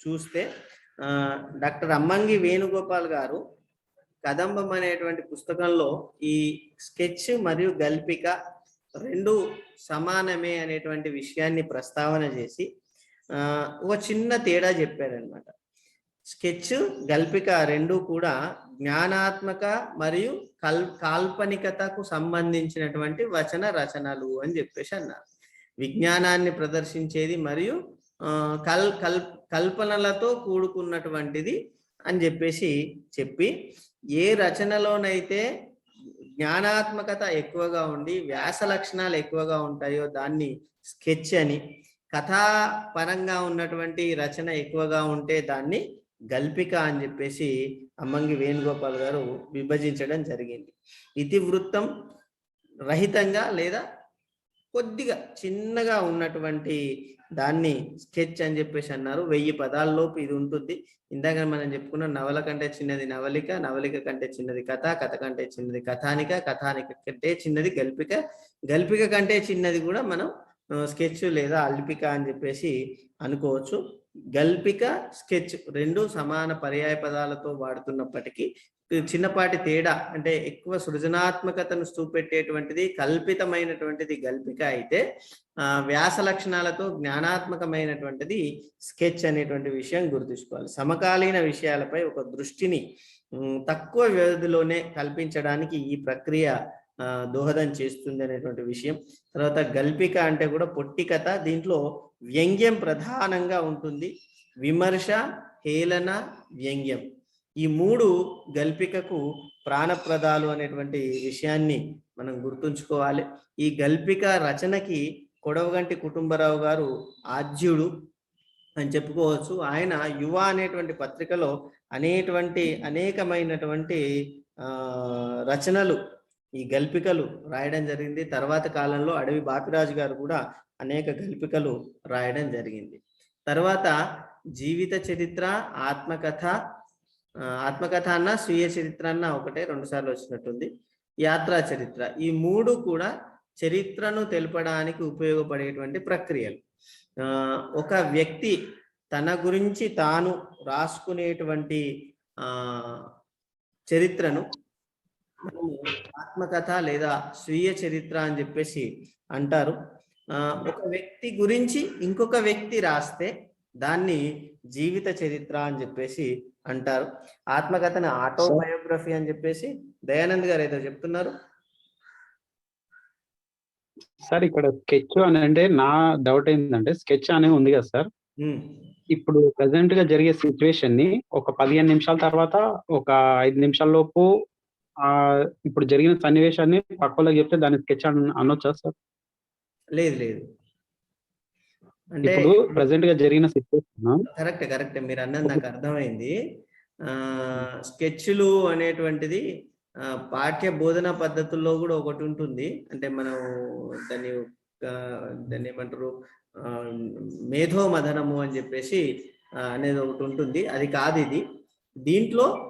చూస్తే డాక్టర్ అమ్మంగి వేణుగోపాల్ గారు కదంబం అనేటువంటి పుస్తకంలో ఈ స్కెచ్ మరియు గల్పిక రెండు సమానమే అనేటువంటి విషయాన్ని ప్రస్తావన చేసి ఒక చిన్న తేడా చెప్పారనమాట స్కెచ్ గల్పిక రెండు కూడా జ్ఞానాత్మక మరియు కల్ కాల్పనికతకు సంబంధించినటువంటి వచన రచనలు అని చెప్పేసి అన్నారు. విజ్ఞానాన్ని ప్రదర్శించేది మరియు కల్ కల్ కల్పనలతో కూడుకున్నటువంటిది అని చెప్పేసి చెప్పి ఏ రచనలోనైతే జ్ఞానాత్మకత ఎక్కువగా ఉండి వ్యాస లక్షణాలు ఎక్కువగా ఉంటాయో దాన్ని స్కెచ్ అని కథాపరంగా ఉన్నటువంటి రచన ఎక్కువగా ఉంటే దాన్ని గల్పిక అని చెప్పేసి అమ్మంగి వేణుగోపాల్ గారు విభజించడం జరిగింది. ఇతివృత్తం రహితంగా లేదా కొద్దిగా చిన్నగా ఉన్నటువంటి దాన్ని స్కెచ్ అని చెప్పేసి అన్నారు. వెయ్యి పదాల్లోపు ఇది ఉంటుంది. ఇందాక మనం చెప్పుకున్న నవల కంటే చిన్నది నవలిక నవలిక కంటే చిన్నది కథ కథ కంటే చిన్నది కథానిక కథానిక కంటే చిన్నది గల్పిక. గల్పిక కంటే చిన్నది కూడా మనం స్కెచ్ లేదా అల్పిక అని చెప్పేసి అనుకోవచ్చు. గల్పిక స్కెచ్ రెండు సమాన పర్యాయ పదాలతో వాడుతున్నప్పటికీ చిన్నపాటి తేడా అంటే ఎక్కువ సృజనాత్మకతను చూపెట్టేటువంటిది కల్పితమైనటువంటిది గల్పిక అయితే వ్యాస లక్షణాలతో జ్ఞానాత్మకమైనటువంటిది స్కెచ్ అనేటువంటి విషయం గుర్తుంచుకోవాలి. సమకాలీన విషయాలపై ఒక దృష్టిని తక్కువ వ్యవధిలోనే కల్పించడానికి ఈ ప్రక్రియ దోహదం చేస్తుంది అనేటువంటి విషయం. తర్వాత గల్పిక అంటే కూడా పొట్టి కథ. దీంట్లో వ్యంగ్యం ప్రధానంగా ఉంటుంది. విమర్శ హేళన వ్యంగ్యం. ఈ మూడు గల్పికకు ప్రాణప్రదాలు అనేటువంటి విషయాన్ని మనం గుర్తుంచుకోవాలి. ఈ గల్పిక రచనకి కొడవగంటి కుటుంబరావు గారు ఆద్యుడు అని చెప్పుకోవచ్చు. ఆయన యువ అనేటువంటి పత్రికలో అనేటువంటి అనేకమైనటువంటి రచనలు ఈ గల్పికలు రాయడం జరిగింది. తర్వాత కాలంలో అడవి బాపిరాజు గారు కూడా అనేక గల్పికలు రాయడం జరిగింది. తర్వాత జీవిత చరిత్ర ఆత్మకథ ఆత్మకథ అన్న స్వీయ చరిత్ర అన్న ఒకటే రెండు సార్లు వచ్చినట్టుంది. యాత్రా చరిత్ర. ఈ మూడు కూడా చరిత్రను తెలపడానికి ఉపయోగపడేటువంటి ప్రక్రియలు. ఒక వ్యక్తి తన గురించి తాను రాసుకునేటువంటి చరిత్రను ఆత్మకథ లేదా స్వీయ చరిత్ర అని చెప్పేసి అంటారు. ఆ, ఒక వ్యక్తి గురించి ఇంకొక వ్యక్తి రాస్తే దాన్ని జీవిత చరిత్ర అని చెప్పేసి అంటారు. ఆత్మకథని ఆటోబయోగ్రఫీ అని చెప్పేసి దయానంద్ గారు ఏదో చెప్తున్నారు. సార్ ఇక్కడ స్కెచ్ అని అంటే నా డౌట్ ఏంటంటే స్కెచ్ అనేది ఉంది కదా సార్. ఇప్పుడు ప్రెసెంట్గా జరిగే సిచ్యువేషన్ని ఒక పదిహేను నిమిషాల తర్వాత ఒక ఐదు నిమిషాల లోపు ఆ ఇప్పుడు జరిగిన సన్నివేశాన్ని పక్కలోకి చెప్తే దాన్ని స్కెచ్ అనొచ్చా సార్? లేదు లేదు. అంటే ఇప్పుడు ప్రెసెంట్గా జరిగిన సిచ్యువేషన్ కరెక్ట్ కరెక్ట్. మీరు అన్నది నాకు అర్థమైంది. ఆ స్కెచ్లు అనేటువంటిది పాఠ్య బోధన పద్ధతుల్లో కూడా ఒకటి ఉంటుంది. అంటే మనం దాన్ని దాన్ని ఏమంటారు? ఆ, మేధో మదనము అని చెప్పేసి అనేది ఒకటి ఉంటుంది. అది కాదు ఇది. దీంట్లో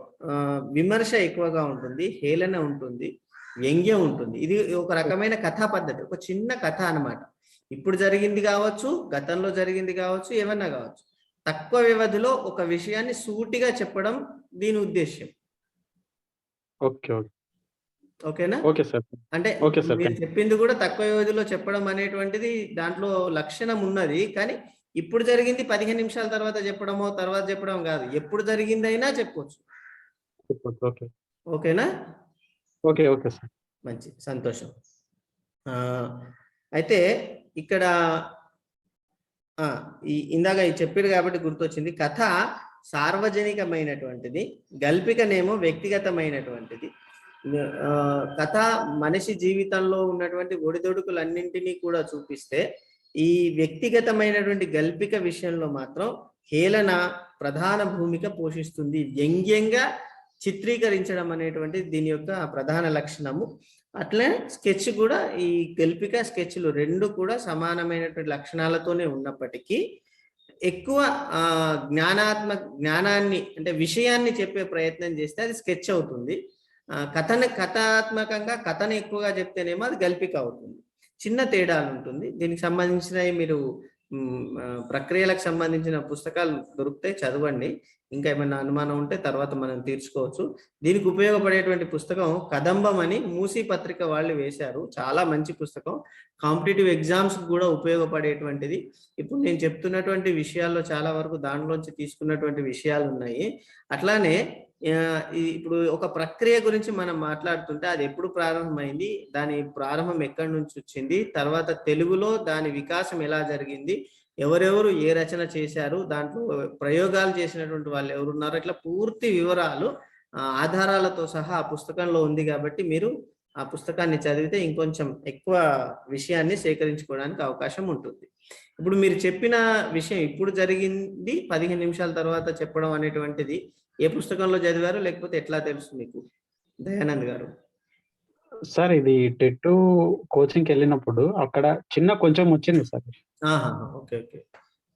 విమర్శ ఎక్కువగా ఉంటుంది హేళన ఉంటుంది వ్యంగ్యం ఉంటుంది. ఇది ఒక రకమైన కథా పద్ధతి ఒక చిన్న కథ అన్నమాట. ఇప్పుడు జరిగింది కావచ్చు గతంలో జరిగింది కావచ్చు ఏమన్నా కావచ్చు. తక్కువ వ్యవధిలో ఒక విషయాన్ని సూటిగా చెప్పడం దీని ఉద్దేశ్యం. Okay okay. ఓకేనా? Okay sir. అంటే మీరు చెప్పింది కూడా తక్కువ వ్యవధిలో చెప్పడం అనేటువంటిది దాంట్లో లక్షణం ఉన్నది కానీ ఇప్పుడు జరిగింది పదిహేను నిమిషాల తర్వాత చెప్పడమో తర్వాత చెప్పడం కాదు. ఎప్పుడు జరిగిందైనా చెప్పొచ్చు. ఓకే. ఓకేనా? Okay okay sir. మంచి సంతోషం. ఆ, అయితే ఇక్కడ ఆ, ఈ ఇందాక ఈ చెప్పారు కాబట్టి గుర్తొచ్చింది. కథ సార్వజనికమైనటువంటిది గల్పికనేమో వ్యక్తిగతమైనటువంటిది. కథ మనిషి జీవితంలో ఉన్నటువంటి ఒడిదొడుకులన్నింటినీ కూడా చూపిస్తే ఈ వ్యక్తిగతమైనటువంటి గల్పిక విషయంలో మాత్రం హేళన ప్రధాన భూమిక పోషిస్తుంది. వ్యంగ్యంగా చిత్రీకరించడం అనేటువంటి దీని యొక్క ప్రధాన లక్షణము. అట్లే స్కెచ్ కూడా ఈ గెల్పిక స్కెచ్లు రెండు కూడా సమానమైనటువంటి లక్షణాలతోనే ఉన్నప్పటికీ ఎక్కువ ఆ జ్ఞానాత్మక జ్ఞానాన్ని అంటే విషయాన్ని చెప్పే ప్రయత్నం చేస్తే అది స్కెచ్ అవుతుంది. ఆ, కథను కథాత్మకంగా కథను ఎక్కువగా చెప్తేనేమో అది గల్పిక అవుతుంది. చిన్న తేడాలు ఉంటుంది. దీనికి సంబంధించినవి మీరు ప్రక్రియలకు సంబంధించిన పుస్తకాలు దొరికితే చదవండి. ఇంకా ఏమైనా అనుమానం ఉంటే తర్వాత మనం తీర్చుకోవచ్చు. దీనికి ఉపయోగపడేటువంటి పుస్తకం కదంబం అని మూసీ పత్రిక వాళ్ళు వేశారు. చాలా మంచి పుస్తకం. కాంపిటేటివ్ ఎగ్జామ్స్ కూడా ఉపయోగపడేటువంటిది. ఇప్పుడు నేను చెప్తున్నటువంటి విషయాల్లో చాలా వరకు దానిలోంచి తీసుకున్నటువంటి విషయాలు ఉన్నాయి. అట్లానే ఇప్పుడు ఒక ప్రక్రియ గురించి మనం మాట్లాడుతుంటే అది ఎప్పుడు ప్రారంభమైంది? దాని ప్రారంభం ఎక్కడి నుంచి వచ్చింది? తర్వాత తెలుగులో దాని వికాసం ఎలా జరిగింది? ఎవరెవరు ఏ రచన చేశారు దాంట్లో ప్రయోగాలు చేసినటువంటి వాళ్ళు ఎవరున్నారు ఇట్లా పూర్తి వివరాలు ఆధారాలతో సహా ఆ పుస్తకంలో ఉంది కాబట్టి మీరు ఆ పుస్తకాన్ని చదివితే ఇంకొంచెం ఎక్కువ విషయాన్ని సేకరించుకోవడానికి అవకాశం ఉంటుంది. ఇప్పుడు మీరు చెప్పిన విషయం ఇప్పుడు జరిగింది పదిహేను నిమిషాల తర్వాత చెప్పడం అనేటువంటిది ఏ పుస్తకంలో చదివారు లేకపోతే ఎట్లా తెలుసు మీకు? దయానంద్ గారు. సార్ ఇది టెట్ కోచింగ్కి వెళ్ళినప్పుడు అక్కడ చిన్న కొంచెం వచ్చింది సార్. ఆహా ఓకే ఓకే.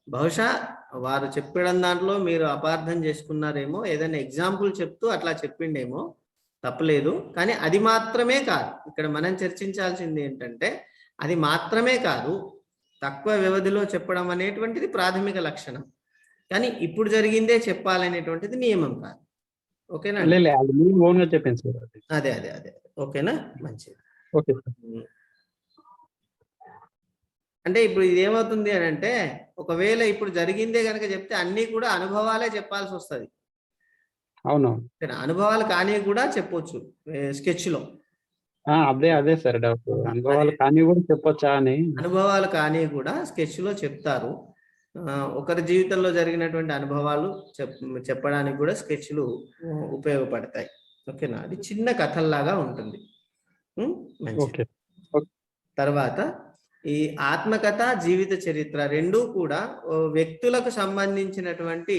బహుశా వారు చెప్పడం దాంట్లో మీరు అపార్థం చేసుకున్నారేమో ఏదైనా ఎగ్జాంపుల్ చెప్తూ అట్లా చెప్పిండేమో తప్పలేదు. కానీ అది మాత్రమే కాదు. ఇక్కడ మనం చర్చించాల్సింది ఏంటంటే అది మాత్రమే కాదు తక్కువ వ్యవధిలో చెప్పడం అనేటువంటిది ప్రాథమిక లక్షణం. కానీ ఇప్పుడు జరిగిందే చెప్పాలనేటువంటిది నియమం కాదు. ఓకేనా? ఓన్గా చెప్పింది సార్ అది. అదే అదే ఓకేనా? మంచిది. ఓకే అంటే ఇప్పుడు ఇది ఏమవుతుంది అని అంటే ఒకవేళ ఇప్పుడు జరిగిందే కనుక చెప్తే అన్ని కూడా అనుభవాలే చెప్పాల్సి వస్తుంది. అవును అనుభవాలు కానీ కూడా చెప్పొచ్చు స్కెచ్లో అదే అదే సార్ డౌట్. అనుభవాలు కానీ కూడా చెప్పొచ్చా అని. అనుభవాలు కానీ కూడా స్కెచ్లో చెప్తారు. ఒకరి జీవితంలో జరిగినటువంటి అనుభవాలు చెప్ చెప్పడానికి కూడా స్కెచ్లు ఉపయోగపడతాయి. ఓకేనా? అది చిన్న కథల్లాగా ఉంటుంది. తర్వాత ఈ ఆత్మకథ జీవిత చరిత్ర రెండూ కూడా వ్యక్తులకు సంబంధించినటువంటి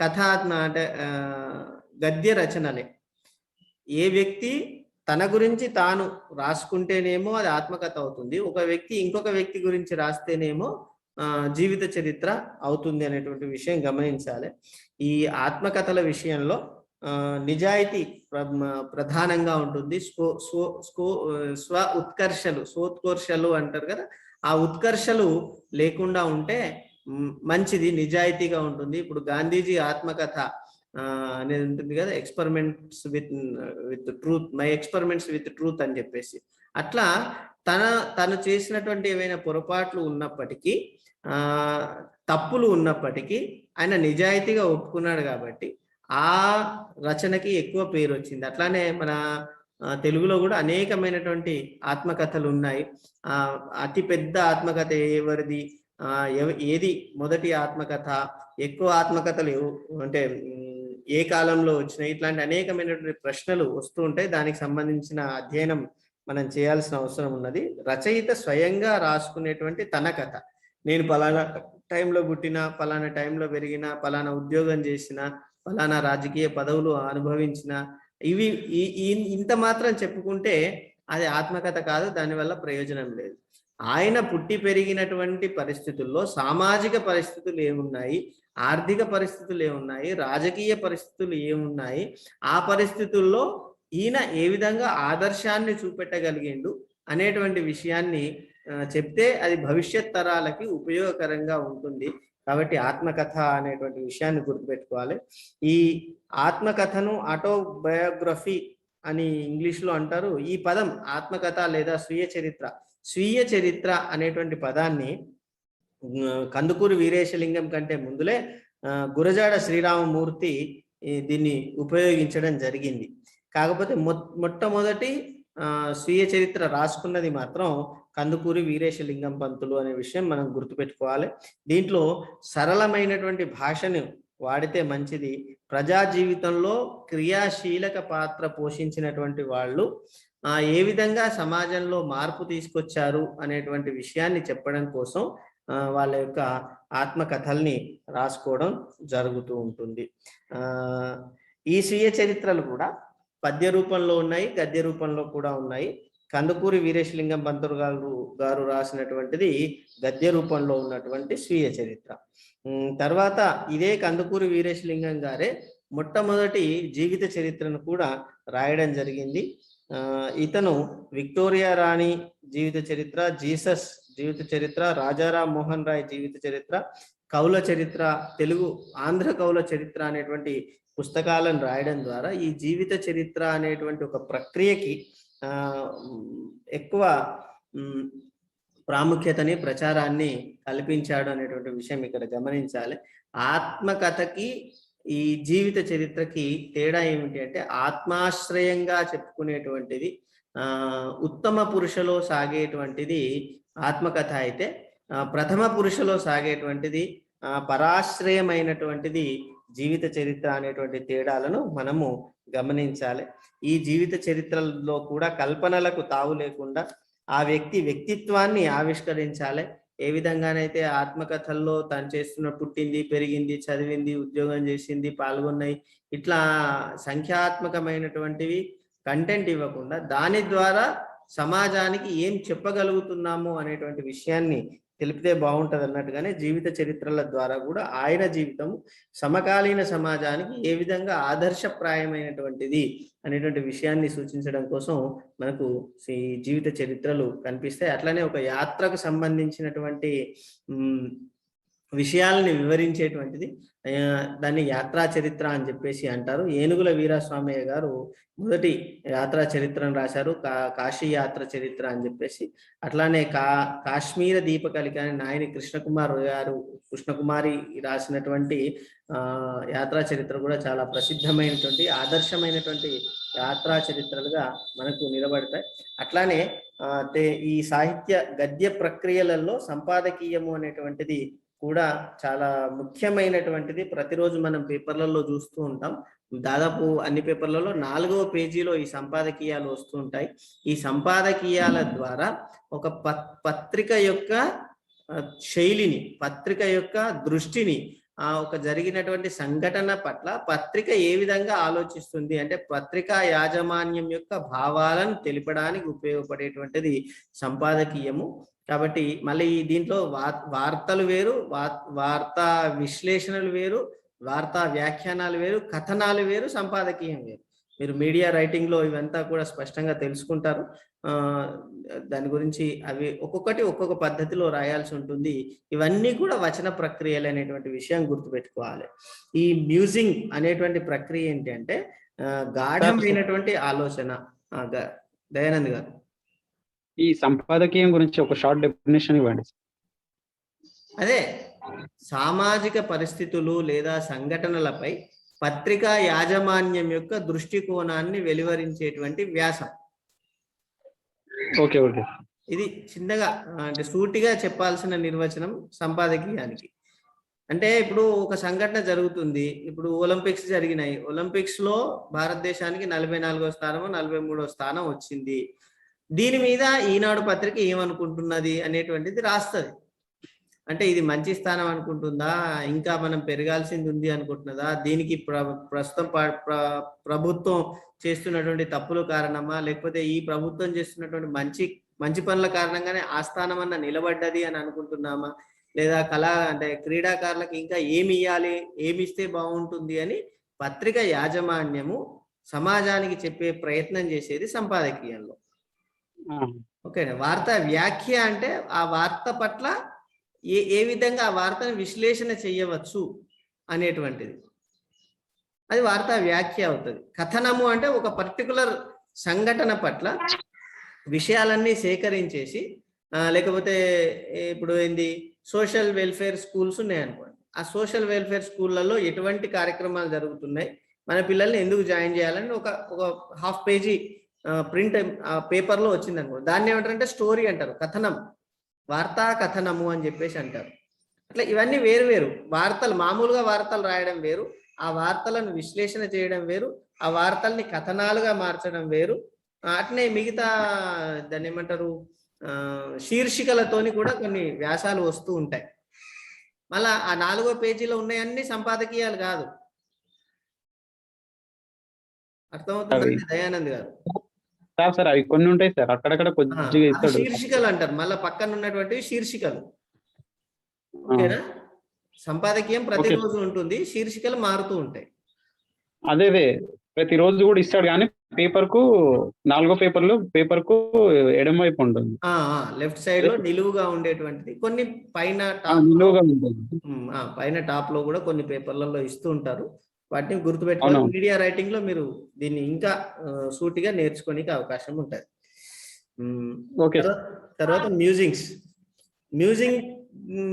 కథాత్మ అంటే గద్య రచనలే. ఏ వ్యక్తి తన గురించి తాను రాసుకుంటేనేమో అది ఆత్మకథ అవుతుంది. ఒక వ్యక్తి ఇంకొక వ్యక్తి గురించి రాస్తేనేమో జీవిత చరిత్ర అవుతుంది అనేటువంటి విషయం గమనించాలి. ఈ ఆత్మకథల విషయంలో నిజాయితీ ప్రధానంగా ఉంటుంది. స్కో స్వో స్కో స్వ ఉత్కర్షలు స్వోత్కర్షలు అంటారు కదా ఆ ఉత్కర్షలు లేకుండా ఉంటే మంచిది నిజాయితీగా ఉంటుంది. ఇప్పుడు గాంధీజీ ఆత్మకథ అనేది ఉంటుంది కదా experiments with with truth my experiments with truth అని చెప్పేసి. అట్లా తన తను చేసినటువంటి ఏవైనా పొరపాట్లు ఉన్నప్పటికీ తప్పులు ఉన్నప్పటికీ ఆయన నిజాయితీగా ఒప్పుకున్నాడు కాబట్టి ఆ రచనకి ఎక్కువ పేరు వచ్చింది. అట్లానే మన తెలుగులో కూడా అనేకమైనటువంటి ఆత్మకథలు ఉన్నాయి. ఆ అతి పెద్ద ఆత్మకథ ఎవరిది? ఏది మొదటి ఆత్మకథ? ఎక్కువ ఆత్మకథలు అంటే ఏ కాలంలో వచ్చినాయి? ఇట్లాంటి అనేకమైనటువంటి ప్రశ్నలు వస్తూ ఉంటాయి. దానికి సంబంధించిన అధ్యయనం మనం చేయాల్సిన అవసరం ఉన్నది. రచయిత స్వయంగా రాసుకునేటువంటి తన కథ. నేను పలానా టైంలో పుట్టిన పలానా టైంలో పెరిగిన పలానా ఉద్యోగం చేసిన పలానా రాజకీయ పదవులు అనుభవించిన ఇవి ఇంత మాత్రం చెప్పుకుంటే అది ఆత్మకథ కాదు దానివల్ల ప్రయోజనం లేదు. ఆయన పుట్టి పెరిగినటువంటి పరిస్థితుల్లో సామాజిక పరిస్థితులు ఏమున్నాయి? ఆర్థిక పరిస్థితులు ఏమున్నాయి? రాజకీయ పరిస్థితులు ఏమున్నాయి? ఆ పరిస్థితుల్లో ఈయన ఏ విధంగా ఆదర్శాన్ని చూపెట్టగలిగిండు అనేటువంటి విషయాన్ని చెప్తే అది భవిష్యత్ తరాలకి ఉపయోగకరంగా ఉంటుంది. కాబట్టి ఆత్మకథ అనేటువంటి విషయాన్ని గుర్తుపెట్టుకోవాలి. ఈ ఆత్మకథను ఆటోబయోగ్రఫీ అని ఇంగ్లీష్లో అంటారు. ఈ పదం ఆత్మకథ లేదా స్వీయ చరిత్ర. స్వీయ చరిత్ర అనేటువంటి పదాన్ని కందుకూరు కందుకూరి వీరేశలింగం కంటే ముందులే గురజాడ శ్రీరామమూర్తి దీన్ని ఉపయోగించడం జరిగింది. కాకపోతే మొ- మొట్టమొదటి స్వీయ చరిత్ర రాసుకున్నది మాత్రం కందుకూరి వీరేశలింగం పంతులు అనే విషయం మనం గుర్తుపెట్టుకోవాలి. దీంట్లో సరళమైనటువంటి భాషను వాడితే మంచిది. ప్రజా జీవితంలో క్రియాశీలక పాత్ర పోషించినటువంటి వాళ్ళు ఏ విధంగా సమాజంలో మార్పు తీసుకొచ్చారు అనేటువంటి విషయాన్ని చెప్పడం కోసం వాళ్ళ యొక్క ఆత్మకథల్ని రాసుకోవడం జరుగుతూ ఉంటుంది. ఈ స్వీయ చరిత్రలు కూడా పద్య రూపంలో ఉన్నాయి గద్య రూపంలో కూడా ఉన్నాయి. కందుకూరి వీరేశలింగం పంతులు గారు గారు రాసినటువంటిది గద్య రూపంలో ఉన్నటువంటి స్వీయ చరిత్ర. తర్వాత ఇదే కందుకూరి వీరేశలింగం గారే మొట్టమొదటి జీవిత చరిత్రను కూడా రాయడం జరిగింది. ఆ, ఇతను విక్టోరియా రాణి జీవిత చరిత్ర జీసస్ జీవిత చరిత్ర రాజారాం మోహన్ రాయ్ జీవిత చరిత్ర కౌల చరిత్ర తెలుగు ఆంధ్ర కౌల చరిత్ర అనేటువంటి పుస్తకాలను రాయడం ద్వారా ఈ జీవిత చరిత్ర అనేటువంటి ఒక ప్రక్రియకి ఎక్కువ ప్రాముఖ్యతని ప్రచారాన్ని కల్పించాడు అనేటువంటి విషయం ఇక్కడ గమనించాలి. ఆత్మకథకి ఈ జీవిత చరిత్రకి తేడా ఏమిటి అంటే ఆత్మాశ్రయంగా చెప్పుకునేటువంటిది ఆ ఉత్తమ పురుషలో సాగేటువంటిది ఆత్మకథ అయితే ప్రథమ పురుషలో సాగేటువంటిది పరాశ్రయమైనటువంటిది జీవిత చరిత్ర అనేటువంటి తేడాలను మనము గమనించాలి. ఈ జీవిత చరిత్రలో కూడా కల్పనలకు తావు లేకుండా ఆ వ్యక్తి వ్యక్తిత్వాన్ని ఆవిష్కరించాలి. ఏ విధంగానైతే ఆత్మకథల్లో తను చేస్తున్న పుట్టింది పెరిగింది చదివింది ఉద్యోగం చేసింది పాల్గొన్నాయి ఇట్లా సంఖ్యాత్మకమైనటువంటివి కంటెంట్ ఇవ్వకుండా దాని ద్వారా సమాజానికి ఏం చెప్పగలుగుతున్నాము అనేటువంటి విషయాన్ని తెలిపితే బాగుంటుంది అన్నట్టుగానే జీవిత చరిత్రల ద్వారా కూడా ఆయన జీవితం సమకాలీన సమాజానికి ఏ విధంగా ఆదర్శప్రాయమైనటువంటిది అనేటువంటి విషయాన్ని సూచించడం కోసం మనకు ఈ జీవిత చరిత్రలు కనిపిస్తాయి. అట్లనే ఒక యాత్రకు సంబంధించినటువంటి విషయాలని వివరించేటువంటిది. దాన్ని యాత్రా చరిత్ర అని చెప్పేసి అంటారు. ఏనుగుల వీరస్వామయ్య గారు మొదటి యాత్రా చరిత్రను రాశారు. కా కాశీ యాత్ర చరిత్ర అని చెప్పేసి. అట్లానే కా కాశ్మీర దీపకలిక అని నాయని కృష్ణకుమార్ గారు కృష్ణకుమారి రాసినటువంటి యాత్రా చరిత్ర కూడా చాలా ప్రసిద్ధమైనటువంటి ఆదర్శమైనటువంటి యాత్రా చరిత్రలుగా మనకు నిలబడతాయి. అట్లానే ఈ సాహిత్య గద్య ప్రక్రియలలో సంపాదకీయము అనేటువంటిది కూడా చాలా ముఖ్యమైనటువంటిది. ప్రతిరోజు మనం పేపర్లలో చూస్తూ ఉంటాం. దాదాపు అన్ని పేపర్లలో నాలుగవ పేజీలో ఈ సంపాదకీయాలు వస్తూ ఉంటాయి. ఈ సంపాదకీయాల ద్వారా ఒక పత్ పత్రిక యొక్క శైలిని పత్రిక యొక్క దృష్టిని ఆ ఒక జరిగినటువంటి సంఘటన పట్ల పత్రిక ఏ విధంగా ఆలోచిస్తుంది అంటే పత్రికా యాజమాన్యం యొక్క భావాలను తెలిపడానికి ఉపయోగపడేటువంటిది సంపాదకీయము. కాబట్టి మళ్ళీ దీంట్లో వార్తలు వేరు వార్తా విశ్లేషణలు వేరు వార్తా వ్యాఖ్యానాలు వేరు కథనాలు వేరు సంపాదకీయం వేరు. మీరు మీడియా రైటింగ్లో ఇవంతా కూడా స్పష్టంగా తెలుసుకుంటారు. ఆ దాని గురించి అవి ఒక్కొక్కటి ఒక్కొక్క పద్ధతిలో రాయాల్సి ఉంటుంది. ఇవన్నీ కూడా వచన ప్రక్రియలు అనేటువంటి విషయం గుర్తుపెట్టుకోవాలి. ఈ మ్యూజింగ్ అనేటువంటి ప్రక్రియ ఏంటి అంటే గాఢమైనటువంటి ఆలోచన. దయానంద్ గారు. ఈ సంపాదకీయం గురించి ఒక షార్ట్ డెఫినేషన్ ఇవ్వండి. అదే సామాజిక పరిస్థితులు లేదా సంఘటనలపై పత్రికా యాజమాన్యం యొక్క దృష్టికోణాన్ని వెలువరించేటువంటి వ్యాసం. Okay okay. ఇది చిన్నగా అంటే సూటిగా చెప్పాల్సిన నిర్వచనం సంపాదకీయానికి. అంటే ఇప్పుడు ఒక సంఘటన జరుగుతుంది. ఇప్పుడు ఒలింపిక్స్ జరిగినాయి. ఒలింపిక్స్లో భారతదేశానికి నలభై నాలుగో స్థానము నలభై మూడో స్థానం వచ్చింది. దీని మీద ఈనాడు పత్రిక ఏమనుకుంటున్నది అనేటువంటిది రాస్తుంది. అంటే ఇది మంచి స్థానం అనుకుంటుందా? ఇంకా మనం పెరగాల్సింది ఉంది అనుకుంటున్నదా? దీనికి ప్ర ప్రస్తుతం ప- ప్ర- ప్రభుత్వం చేస్తున్నటువంటి తప్పుల కారణమా? లేకపోతే ఈ ప్రభుత్వం చేస్తున్నటువంటి మంచి మంచి పనుల కారణంగానే ఆ స్థానం అన్న నిలబడ్డది అని అనుకుంటున్నామా? లేదా కళా అంటే క్రీడాకారులకు ఇంకా ఏమి ఇవ్వాలి ఏమి ఇస్తే బాగుంటుంది అని పత్రిక యాజమాన్యము సమాజానికి చెప్పే ప్రయత్నం చేసేది సంపాదకీయంలో. ఓకే వార్త వ్యాఖ్య అంటే ఆ వార్త పట్ల ఏ ఏ విధంగా ఆ వార్తను విశ్లేషణ చేయవచ్చు అనేటువంటిది. అది వార్తా వ్యాఖ్య అవుతుంది. కథనము అంటే ఒక పర్టికులర్ సంఘటన పట్ల విషయాలన్నీ సేకరించేసి లేకపోతే ఇప్పుడు ఏంది? సోషల్ వెల్ఫేర్ స్కూల్స్ ఉన్నాయి అనుకోండి. ఆ సోషల్ వెల్ఫేర్ స్కూళ్ళలో ఎటువంటి కార్యక్రమాలు జరుగుతున్నాయి? మన పిల్లల్ని ఎందుకు జాయిన్ చేయాలని ఒక ఒక హాఫ్ పేజీ ప్రింట్ పేపర్లో వచ్చింది అనుకో దాన్ని ఏమంటారంటే స్టోరీ అంటారు కథనం. వార్తా కథనము అని చెప్పేసి అంటారు. అట్లా ఇవన్నీ వేరు వేరు. వార్తలు మామూలుగా వార్తలు రాయడం వేరు ఆ వార్తలను విశ్లేషణ చేయడం వేరు ఆ వార్తల్ని కథనాలుగా మార్చడం వేరు. అట్నే మిగతా దాన్ని ఏమంటారు ఆ, శీర్షికలతోని కూడా కొన్ని వ్యాసాలు వస్తూ ఉంటాయి. మళ్ళా ఆ నాలుగో పేజీలో ఉన్నాయన్నీ సంపాదకీయాలు కాదు. అర్థమవుతుంది దయానంద్ గారు. సార్ సార్ అవి కొన్ని ఉంటాయి సార్. అక్కడక్కడ కొద్దిగా ఇస్తాడు. శీర్షికలు అంటారు. మళ్ళా పక్కన ఉన్నటువంటివి శీర్షికలు. ఓకేనా? సంపాదకీయం. ప్రతిరోజు ఉంటుంది. శీర్షికలు మారుతూ ఉంటాయి. అదే అదే. ప్రతిరోజు కూడా ఇస్తాడు కానీ పేపర్కు నాలుగో పేపర్లో పేపర్కు ఎడమ వైపు ఉంటుంది. లెఫ్ట్ సైడ్లో నిలువుగా ఉండేటువంటిది. కొన్ని పైన నిలువుగా ఉంటుంది. పైన టాప్లో కూడా కొన్ని పేపర్లలో ఇస్తూ ఉంటారు. వాటిని గుర్తుపెట్టుకొని అవునవును. మీడియా రైటింగ్లో మీరు దీన్ని ఇంకా సూటిగా నేర్చుకోనికి అవకాశం ఉంటుంది. తర్వాత- మ్యూజింగ్స్ మ్యూజింగ్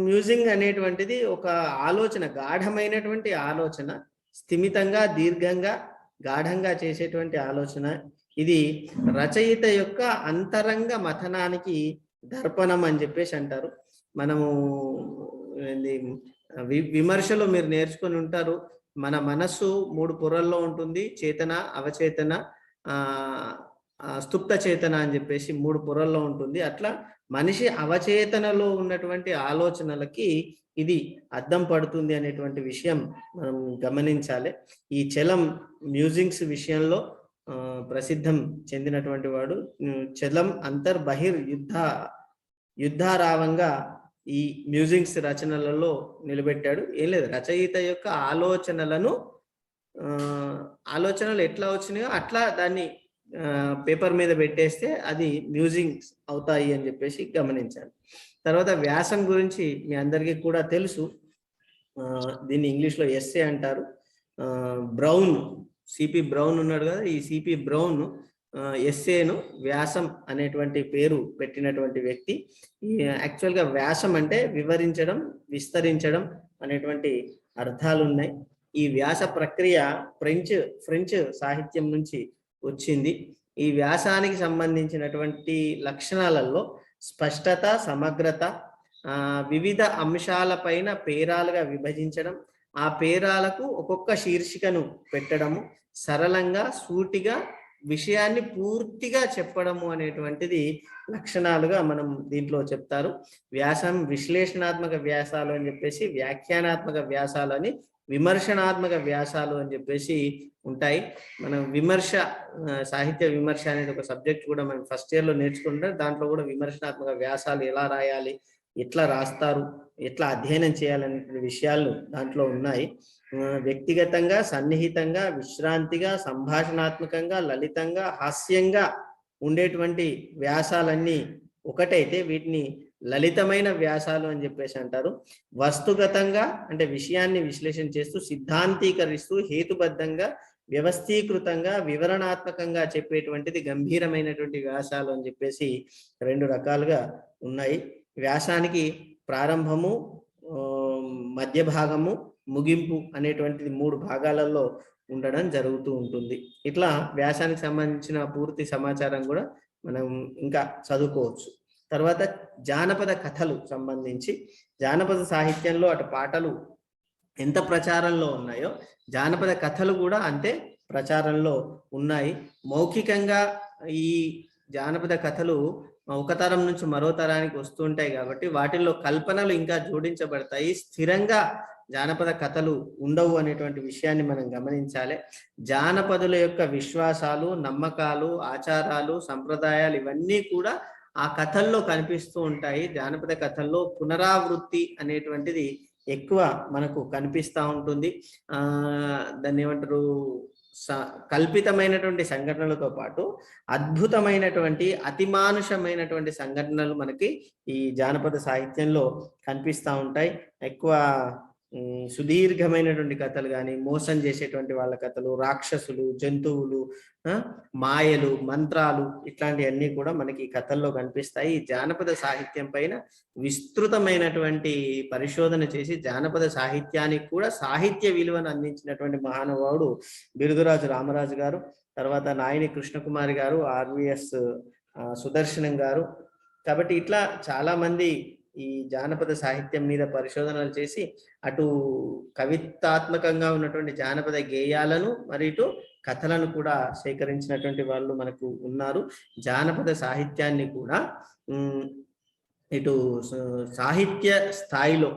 మ్యూజింగ్ అనేటువంటిది ఒక ఆలోచన గాఢమైనటువంటి ఆలోచన స్థిమితంగా దీర్ఘంగా గాఢంగా చేసేటువంటి ఆలోచన. ఇది రచయిత యొక్క అంతరంగ మథనానికి దర్పణం అని చెప్పేసి అంటారు. మనము విమర్శలో మీరు నేర్చుకొని ఉంటారు. మన మనస్సు మూడు పొరల్లో ఉంటుంది. చేతన అవచేతన స్తుప్త స్థుప్త చేతన అని చెప్పేసి మూడు పొరల్లో ఉంటుంది. అట్లా మనిషి అవచేతనలో ఉన్నటువంటి ఆలోచనలకి ఇది అద్దం పడుతుంది అనేటువంటి విషయం మనం గమనించాలి. ఈ చలం మ్యూజింగ్స్ విషయంలో ప్రసిద్ధం చెందినటువంటి వాడు. చలం అంతర్ బహిర్ యుద్ధ యుద్ధారావంగా ఈ మ్యూజింగ్స్ రచనలలో నిలబెట్టాడు. ఏం లేదు రచయిత యొక్క ఆలోచనలను ఆలోచనలు ఎట్లా వచ్చినాయో అట్లా దాన్ని పేపర్ మీద పెట్టేస్తే అది మ్యూజింగ్స్ అవుతాయి అని చెప్పేసి గమనించాలి తర్వాత వ్యాసం గురించి మీ అందరికీ కూడా తెలుసు. దీన్ని ఇంగ్లీష్లో ఎస్ఏ అంటారు. బ్రౌన్ సిపి బ్రౌన్ ఉన్నాడు కదా ఈ సిపి బ్రౌన్ ఎస్ఏను వ్యాసం అనేటువంటి పేరు పెట్టినటువంటి వ్యక్తి. యాక్చువల్గా వ్యాసం అంటే వివరించడం విస్తరించడం అనేటువంటి అర్థాలు ఉన్నాయి. ఈ వ్యాస ప్రక్రియ ఫ్రెంచ్ ఫ్రెంచ్ సాహిత్యం నుంచి వచ్చింది. ఈ వ్యాసానికి సంబంధించినటువంటి లక్షణాలలో స్పష్టత సమగ్రత వివిధ అంశాలపైన పేరాలుగా విభజించడం ఆ పేరాలకు ఒక్కొక్క శీర్షికను పెట్టడము సరళంగా సూటిగా విషయాన్ని పూర్తిగా చెప్పడము అనేటువంటిది లక్షణాలుగా మనం దీంట్లో చెప్తారు. వ్యాసం విశ్లేషణాత్మక వ్యాసాలు అని చెప్పేసి వ్యాఖ్యానాత్మక వ్యాసాలు అని విమర్శనాత్మక వ్యాసాలు అని చెప్పేసి ఉంటాయి. మనం విమర్శ సాహిత్య విమర్శ అనేది ఒక సబ్జెక్ట్ కూడా మనం ఫస్ట్ ఇయర్లో నేర్చుకుంటాం దాంట్లో కూడా విమర్శనాత్మక వ్యాసాలు ఎలా రాయాలి ఎట్లా రాస్తారు ఎట్లా అధ్యయనం చేయాలనే విషయాలు దాంట్లో ఉన్నాయి. వ్యక్తిగతంగా సన్నిహితంగా విశ్రాంతిగా సంభాషణాత్మకంగా లలితంగా హాస్యంగా ఉండేటువంటి వ్యాసాలన్నీ ఒకటైతే వీటిని లలితమైన వ్యాసాలు అని చెప్పేసి అంటారు. వస్తుగతంగా అంటే విషయాన్ని విశ్లేషణ చేస్తూ సిద్ధాంతీకరిస్తూ హేతుబద్ధంగా వ్యవస్థీకృతంగా వివరణాత్మకంగా చెప్పేటువంటిది గంభీరమైనటువంటి వ్యాసాలు అని చెప్పేసి రెండు రకాలుగా ఉన్నాయి. వ్యాసానికి ప్రారంభము మధ్య భాగము ముగింపు అనేటువంటిది మూడు భాగాలలో ఉండడం జరుగుతూ ఉంటుంది. ఇట్లా వ్యాసానికి సంబంధించిన పూర్తి సమాచారం కూడా మనం ఇంకా చదువుకోవచ్చు. తర్వాత జానపద కథలు సంబంధించి జానపద సాహిత్యంలో అటు పాటలు ఎంత ప్రచారంలో ఉన్నాయో జానపద కథలు కూడా అంతే ప్రచారంలో ఉన్నాయి. మౌఖికంగా ఈ జానపద కథలు ఒక తరం నుంచి మరో తరానికి వస్తుంటాయి కాబట్టి వాటిల్లో కల్పనలు ఇంకా జోడించబడతాయి. స్థిరంగా జానపద కథలు ఉండవు అనేటువంటి విషయాన్ని మనం గమనించాలి. జానపదుల యొక్క విశ్వాసాలు నమ్మకాలు ఆచారాలు సంప్రదాయాలు ఇవన్నీ కూడా ఆ కథల్లో కనిపిస్తూ ఉంటాయి. జానపద కథల్లో పునరావృత్తి అనేటువంటిది ఎక్కువ మనకు కనిపిస్తూ ఉంటుంది. ఆ దాన్ని ఏమంటారు? స- కల్పితమైనటువంటి సంఘటనలతో పాటు అద్భుతమైనటువంటి అతిమానుషమైనటువంటి సంఘటనలు మనకి ఈ జానపద సాహిత్యంలో కనిపిస్తూ ఉంటాయి. ఎక్కువ సుదీర్ఘమైనటువంటి కథలు కానీ మోసం చేసేటువంటి వాళ్ళ కథలు రాక్షసులు జంతువులు మాయలు మంత్రాలు ఇట్లాంటివన్నీ కూడా మనకి ఈ కథల్లో కనిపిస్తాయి. జానపద సాహిత్యం పైన విస్తృతమైనటువంటి పరిశోధన చేసి జానపద సాహిత్యానికి కూడా సాహిత్య విలువను అందించినటువంటి మహానుభావుడు బిరుదురాజు రామరాజు గారు తర్వాత నాయని కృష్ణకుమారి గారు ఆర్విఎస్ సుదర్శనం గారు. కాబట్టి ఇట్లా చాలా మంది ఈ జానపద సాహిత్యం మీద పరిశోధనలు చేసి అటు కవితాత్మకంగా ఉన్నటువంటి జానపద గేయాలను మరి ఇటు కథలను కూడా సేకరించినటువంటి వాళ్ళు మనకు ఉన్నారు. జానపద సాహిత్యాన్ని కూడా ఇటు సాహిత్య స్థాయిలో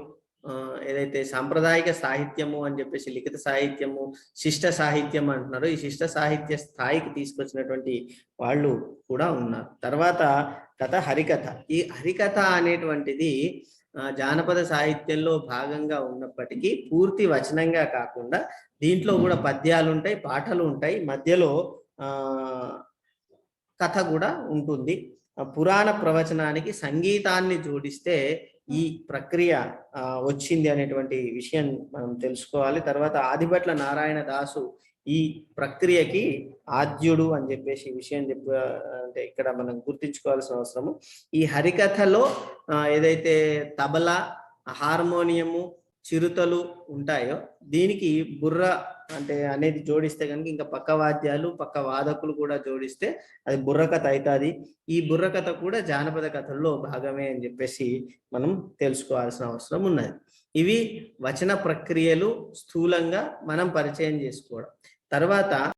ఏదైతే సాంప్రదాయిక సాహిత్యము అని చెప్పేసి లిఖిత సాహిత్యము శిష్ట సాహిత్యం అంటున్నారు. ఈ శిష్ట సాహిత్య స్థాయికి తీసుకొచ్చినటువంటి వాళ్ళు కూడా ఉన్నారు. తర్వాత కథ హరికథ. ఈ హరికథ అనేటువంటిది జానపద సాహిత్యంలో భాగంగా ఉన్నప్పటికీ పూర్తి వచనంగా కాకుండా దీంట్లో కూడా పద్యాలు ఉంటాయి పాటలు ఉంటాయి మధ్యలో కథ కూడా ఉంటుంది. పురాణ ప్రవచనానికి సంగీతాన్ని జోడిస్తే ఈ ప్రక్రియ ఆ, వచ్చింది అనేటువంటి విషయం మనం తెలుసుకోవాలి. తర్వాత ఆదిభట్ల నారాయణ దాసు ఈ ప్రక్రియకి ఆద్యుడు అని చెప్పేసి ఈ విషయం చెప్ప అంటే ఇక్కడ మనం గుర్తించుకోవాల్సిన అవసరము. ఈ హరికథలో ఏదైతే తబలా హార్మోనియము చిరుతలు ఉంటాయో దీనికి బుర్ర అంటే అనేది జోడిస్తే కనుక ఇంకా పక్క వాద్యాలు పక్క వాదకులు కూడా జోడిస్తే అది బుర్రకథ అవుతుంది. ఈ బుర్రకథ కూడా జానపద కథల్లో భాగమే అని చెప్పేసి మనం తెలుసుకోవాల్సిన అవసరం ఉన్నది. ఇవి వచన ప్రక్రియలు స్థూలంగా మనం పరిచయం చేసుకోవడం. తర్వాత